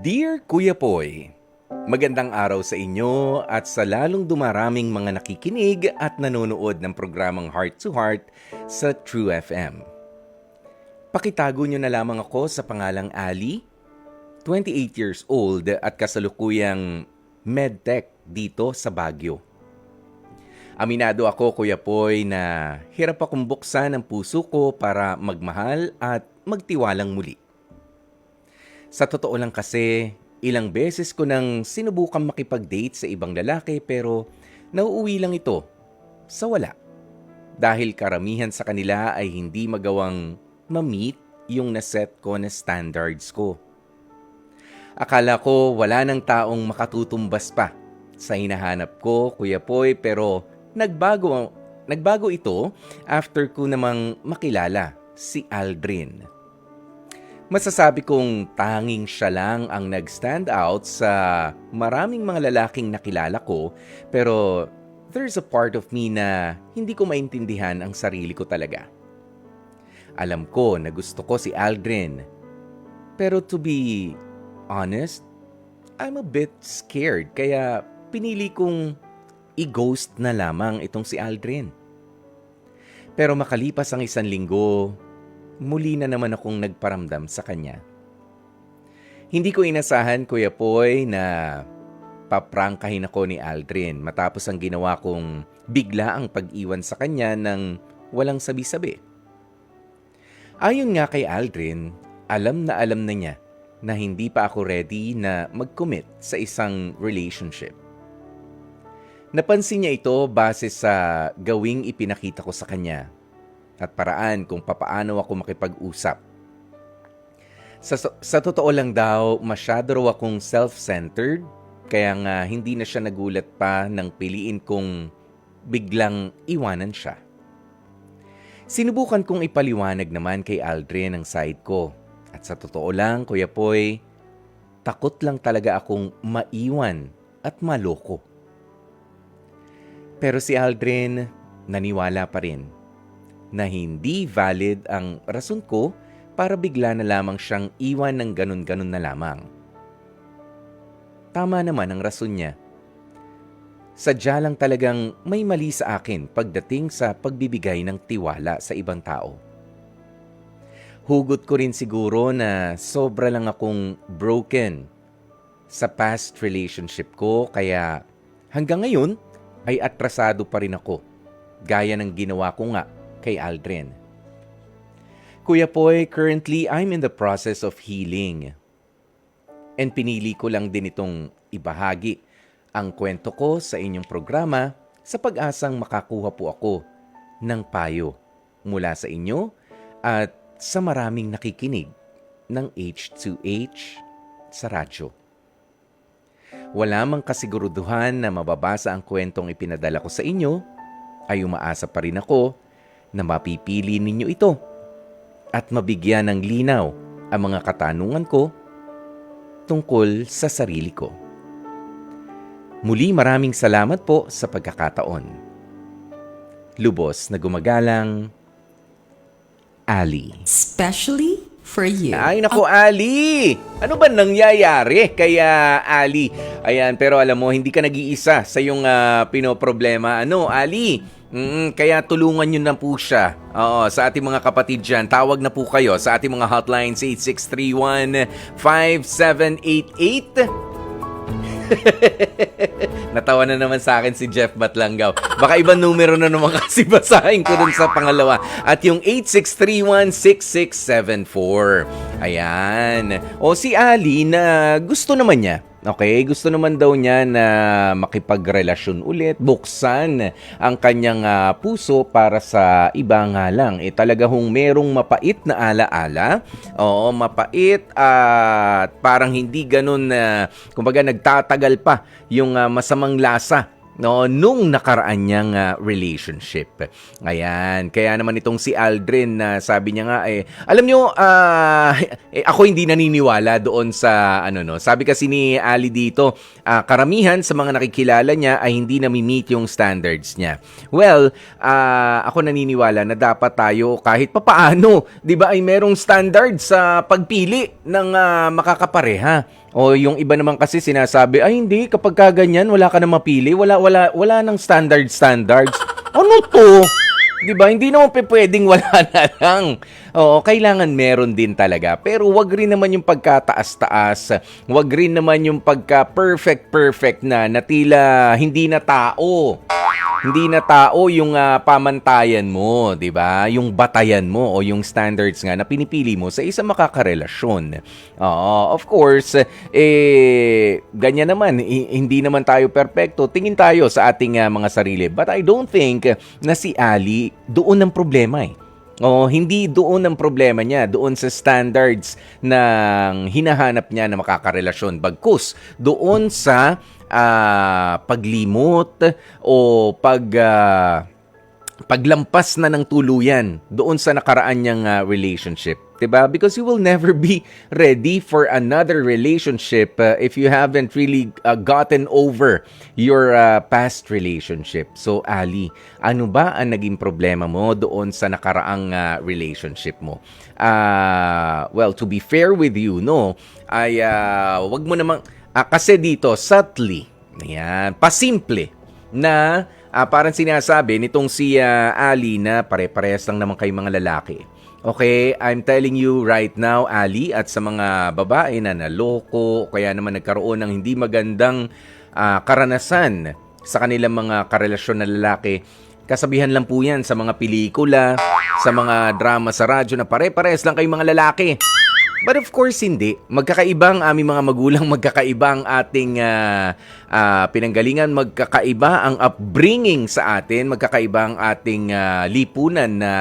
Dear Kuya Poy, magandang araw sa inyo at sa lalong dumaraming mga nakikinig at nanonood ng programang Heart to Heart sa True FM. Pakitago nyo na lamang ako sa pangalang Ali, 28 years old at kasalukuyang medtech dito sa Baguio. Aminado ako, Kuya Poy, na hirap akong buksan ang puso ko para magmahal at magtiwalang muli. Sa totoo lang kasi, ilang beses ko nang sinubukang makipag-date sa ibang lalaki pero nauuwi lang ito sa wala. Dahil karamihan sa kanila ay hindi magawang ma-meet yung naset ko na standards ko. Akala ko wala nang taong makatutumbas pa sa hinahanap ko, Kuya Poy, pero nagbago, nagbago ito after ko namang makilala si Aldrin. Masasabi kong tanging siya lang ang nag-stand out sa maraming mga lalaking nakilala ko pero there's a part of me na hindi ko maintindihan ang sarili ko talaga. Alam ko na gusto ko si Aldrin. Pero to be honest, I'm a bit scared kaya pinili kong i-ghost na lamang itong si Aldrin. Pero makalipas ang isang linggo, muli na naman akong nagparamdam sa kanya. Hindi ko inasahan, Kuya Poy, na paprangkahin ako ni Aldrin matapos ang ginawa kong bigla ang pag-iwan sa kanya ng walang sabi-sabi. Ayon nga kay Aldrin, alam na alam na niya na hindi pa ako ready na mag-commit sa isang relationship. Napansin niya ito base sa gawing ipinakita ko sa kanya at paraan kung papaano ako makipag-usap. Sa, sa totoo lang daw, masyado raw akong self-centered, kaya nga hindi na siya nagulat pa nang piliin kong biglang iwanan siya. Sinubukan kong ipaliwanag naman kay Aldrin ang side ko. At sa totoo lang, Kuya Poy, takot lang talaga akong maiwan at maloko. Pero si Aldrin, naniwala pa rin na hindi valid ang rason ko para bigla na lamang siyang iwan ng ganun-ganun na lamang. Tama naman ang rason niya. Sadya lang talagang may mali sa akin pagdating sa pagbibigay ng tiwala sa ibang tao. Hugot ko rin siguro na sobra lang akong broken sa past relationship ko kaya hanggang ngayon ay atrasado pa rin ako gaya ng ginawa ko nga kay Aldrin. Kuya Poy, currently I'm in the process of healing. And pinili ko lang din itong ibahagi ang kwento ko sa inyong programa sa pag-asang makakuha po ako ng payo mula sa inyo at sa maraming nakikinig ng H2H sa radyo. Wala mang kasiguruduhan na mababasa ang kwentong ipinadala ko sa inyo, ay umaasa pa rin ako na mapipili ninyo ito at mabigyan ng linaw ang mga katanungan ko tungkol sa sarili ko. Muli maraming salamat po sa pagkakataon. Lubos na gumagalang, Ali. Especially for you. Ay, nako, Ali! Ano ba nangyayari kaya Ali? Ayan, pero alam mo, hindi ka nag-iisa sa yung uh, pinoproblema. Ano, Ali? Mm, kaya tulungan nyo na po siya. Oo, sa ating mga kapatid dyan, tawag na po kayo sa ating mga hotlines 8631-5788. Natawa na naman sa akin si Jeff Batlanggaw. Baka ibang numero na naman kasi basahin ko dun sa pangalawa. At yung 8631-6674. Ayan. O si Ali na gusto naman niya Okay, gusto naman daw niya na makipagrelasyon ulit, buksan ang kanyang uh, puso para sa iba nga lang. Eh talaga hong merong mapait na alaala. Oo, mapait at parang hindi ganun na uh, kumbaga nagtatagal pa yung uh, masamang lasa no nung nakaraan niyang uh, relationship. Ayan, kaya naman itong si Aldrin na uh, sabi niya nga eh alam niyo uh, eh, ako hindi naniniwala doon sa ano no. Sabi kasi ni Ali dito, uh, karamihan sa mga nakikilala niya ay hindi nami-meet yung standards niya. Well, uh, ako naniniwala na dapat tayo kahit papaano, 'di ba, ay merong standard sa pagpili ng uh, makakapareha. O yung iba naman kasi sinasabi, ay hindi, kapag ka ganyan, wala ka na mapili, wala, wala, wala nang standard standards. Ano to? 'Di ba? Hindi naman pwedeng wala na lang. Oo, kailangan meron din talaga. Pero wag rin naman yung pagkataas-taas. Wag rin naman yung pagka perfect na na tila hindi na tao. Hindi na tao yung ah, pamantayan mo, 'di ba? Yung batayan mo o yung standards nga na pinipili mo sa isang makakarelasyon. Oo, of course, eh ganyan naman, hi- hindi naman tayo perpekto. Tingin tayo sa ating ah, mga sarili. But I don't think na si Ali doon ang problema eh. Oo, hindi doon ang problema niya, doon sa standards ng hinahanap niya na makakarelasyon. Bagkus, doon sa ah, paglimot o pag ah, paglampas na ng tuluyan doon sa nakaraan niyang ah, relationship. 'Di ba? Because you will never be ready for another relationship uh, if you haven't really uh, gotten over your uh, past relationship. So, Ali, ano ba ang naging problema mo doon sa nakaraang uh, relationship mo? Ah, well, to be fair with you, no, ay uh, wag mo namang ah, kasi dito subtly, ayan, pasimple na ah, parang sinasabi nitong si ah, Ali na pare-parehas lang naman kayong mga lalaki. Okay, I'm telling you right now, Ali, at sa mga babae na naloko, kaya naman nagkaroon ng hindi magandang ah, karanasan sa kanilang mga karelasyon na lalaki, kasabihan lang po yan sa mga pelikula, sa mga drama sa radyo na pare-parehas lang kayong mga lalaki. But of course, hindi. Magkakaiba ang aming mga magulang, magkakaiba ang ating ah, ah, pinanggalingan, magkakaiba ang upbringing sa atin, magkakaiba ang ating ah, lipunan na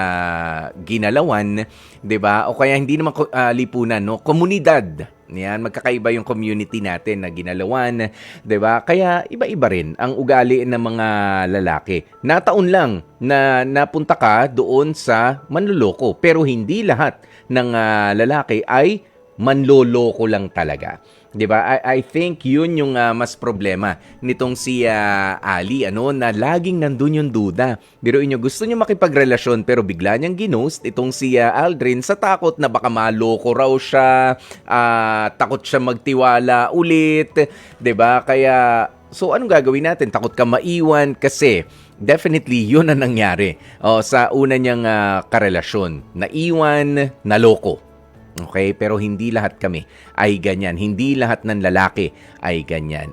ginalawan, 'di ba? O kaya hindi naman ah, lipunan, no? Komunidad. Yan, magkakaiba yung community natin na ginalawan, 'di ba? Kaya iba-iba rin ang ugali ng mga lalaki. Nataon lang na napunta ka doon sa manloloko, pero hindi lahat ng ah, lalaki ay manloloko lang talaga. 'Di ba? I, I think 'yun yung ah, mas problema nitong si ah, Ali ano na laging nandun yung duda. Biruin niyo gusto niyo makipagrelasyon pero bigla niyang ginost itong si ah, Aldrin sa takot na baka maloko raw siya, ah, takot siya magtiwala ulit, 'di ba? Kaya so anong gagawin natin? Takot ka maiwan kasi definitely 'yun ang nangyari. Oh, sa una niyang ah, karelasyon, naiwan, naloko. Okay, pero hindi lahat kami ay ganyan. Hindi lahat ng lalaki ay ganyan.